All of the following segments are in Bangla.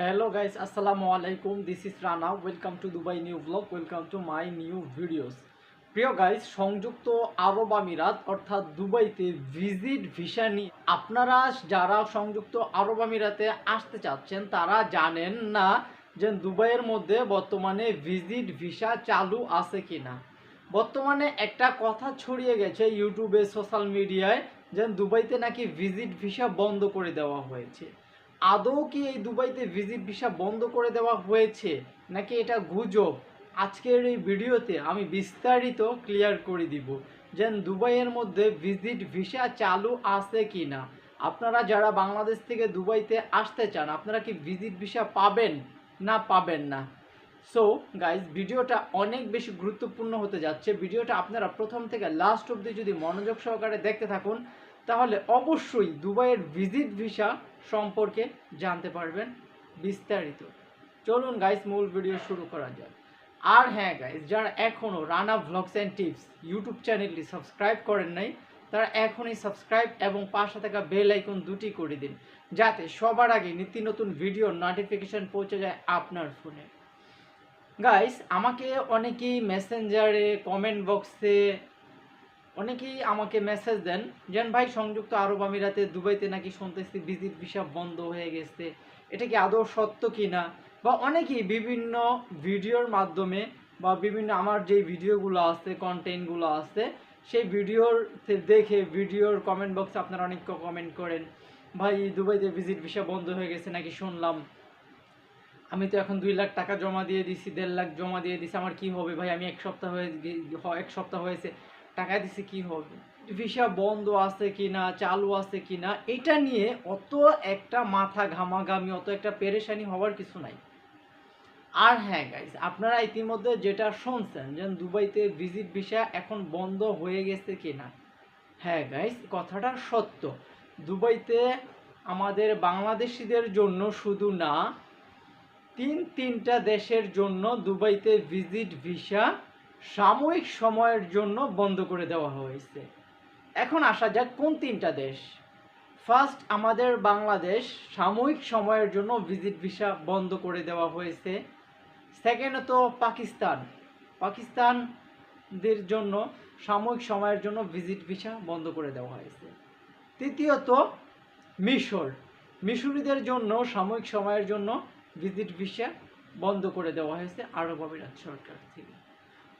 Hello গাইস আসসালামু আলাইকুম this is Rana. Welcome to Dubai new vlog. Welcome to my new videos প্রিয় গাইস সংযুক্ত আরব আমিরাত, অর্থাৎ দুবাইতে ভিজিট ভিসা নিয়ে আপনারা যারা সংযুক্ত আরব আমিরাতে আসতে চাচ্ছেন, তারা জানেন না যে দুবাইয়ের মধ্যে বর্তমানে ভিজিট ভিসা চালু আছে কিনা বর্তমানে একটা কথা ছড়িয়ে গেছে ইউটিউবে সোশ্যাল মিডিয়ায় যে দুবাইতে নাকি ভিজিট ভিসা বন্ধ করে দেওয়া হয়েছে আদৌ কি এই দুবাইতে ভিজিট ভিসা বন্ধ করে দেওয়া হয়েছে? নাকি এটা গুজব? আজকের এই ভিডিওতে আমি বিস্তারিত ক্লিয়ার করে দিব যেন দুবাইয়ের মধ্যে ভিজিট ভিসা চালু আছে কি না আপনারা যারা বাংলাদেশ থেকে দুবাইতে আসতে চান, আপনারা কি ভিজিট ভিসা পাবেন না পাবেন না? সো গাইজ ভিডিওটা অনেক বেশি গুরুত্বপূর্ণ হতে যাচ্ছে। ভিডিওটা আপনারা প্রথম থেকে লাস্ট অবধি যদি মনোযোগ সহকারে দেখতে থাকুন তাহলে অবশ্যই দুবাইয়ের ভিজিট ভিসা সম্পর্কে জানতে পারবেন বিস্তারিত। চলুন গাইস মূল ভিডিও শুরু করা যাক। আর হ্যাঁ গাইস যারা এখনও Rana vlogs and tips YouTube চ্যানেলটি সাবস্ক্রাইব করেন নাই, তারা এখনই সাবস্ক্রাইব এবং পাশে থাকা বেল আইকন দুটি করে দিন, যাতে সবার আগে নিত্য নতুন ভিডিও নোটিফিকেশান পৌঁছে যায় আপনার ফোনে গাইস আমাকে অনেকেই মেসেঞ্জারে কমেন্ট বক্সে অনেকেই আমাকে মেসেজ দেন যেন ভাই, সংযুক্ত আরব আমিরাতে দুবাইতে নাকি শুনতেছি ভিজিট ভিসা বন্ধ হয়ে গেছে। এটা কি আদৌ সত্য কি না বা অনেকেই বিভিন্ন ভিডিওর মাধ্যমে বা বিভিন্ন আমার যে ভিডিওগুলো আছে কন্টেন্টগুলো আছে, সেই ভিডিওর দেখে ভিডিওর কমেন্ট বক্সে আপনারা অনেক কমেন্ট করেন, ভাই, দুবাইতে ভিজিট ভিসা বন্ধ হয়ে গেছে নাকি শুনলাম। আমি তো এখন দুই লাখ টাকা জমা দিয়ে দিছি, দেড় লাখ জমা দিয়ে দিছি, আমার কি হবে ভাই? আমি এক সপ্তাহ হয়ে এক সপ্তাহ হয়েছে। টাকা দিছি কি হবে? ভিসা বন্ধ আছে কি না চালু আছে কি না এটা নিয়ে অত একটা মাথা ঘামাঘামি, অত একটা পেরেশানি হওয়ার কিছু নাই। আর হ্যাঁ গাইজ আপনারা ইতিমধ্যে যেটা শুনছেন যে দুবাইতে ভিজিট ভিসা এখন বন্ধ হয়ে গেছে কি না হ্যাঁ গাইজ কথাটা সত্য। দুবাইতে আমাদের বাংলাদেশিদের জন্য শুধু না, তিন তিনটা দেশের জন্য দুবাইতে ভিজিট ভিসা সাময়িক সময়ের জন্য বন্ধ করে দেওয়া হয়েছে। এখন আসা যাক কোন তিনটা দেশ। ফার্স্ট আমাদের বাংলাদেশ সাময়িক সময়ের জন্য ভিজিট ভিসা বন্ধ করে দেওয়া হয়েছে। সেকেন্ডত পাকিস্তান। পাকিস্তানদের জন্য সাময়িক সময়ের জন্য ভিজিট ভিসা বন্ধ করে দেওয়া হয়েছে। তৃতীয়ত, মিশর। মিশরীদের জন্য সাময়িক সময়ের জন্য ভিজিট ভিসা বন্ধ করে দেওয়া হয়েছে আরব আমিরাত সরকার থেকে।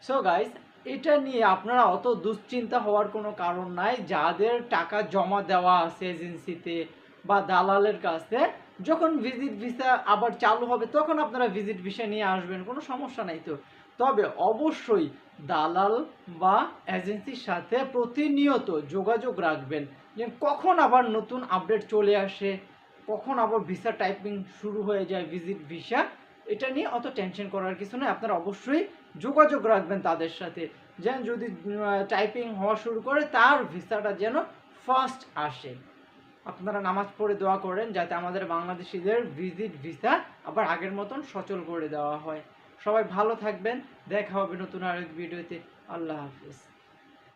সো গাইস এটা নিয়ে আপনারা অত দুশ্চিন্তা হওয়ার কোনো কারণ নাই। যাদের টাকা জমা দেওয়া আছে এজেন্সিতে বা দালালের কাছে, যখন ভিজিট ভিসা আবার চালু হবে, তখন আপনারা ভিজিট ভিসা নিয়ে আসবেন, কোনো সমস্যা নাই তো। তবে অবশ্যই দালাল বা এজেন্সির সাথে প্রতিনিয়ত যোগাযোগ রাখবেন যে কখন আবার নতুন আপডেট চলে আসে, কখন আবার ভিসা টাইপিং শুরু হয়ে যায় ভিজিট ভিসা এটা নিয়ে অত টেনশন করার কিছু নয় আপনারা অবশ্যই যোগাযোগ রাখবেন তাদের সাথে। যেন যদি টাইপিং হওয়া শুরু করে, তার ভিসাটা যেন ফার্স্ট আসে। আপনারা নামাজ পড়ে দোয়া করেন, যাতে আমাদের বাংলাদেশিদের ভিজিট ভিসা আবার আগের মতন সচল করে দেওয়া হয়। সবাই ভালো থাকবেন। দেখা হবে নতুন আরেক ভিডিওতে আল্লাহ হাফিজ।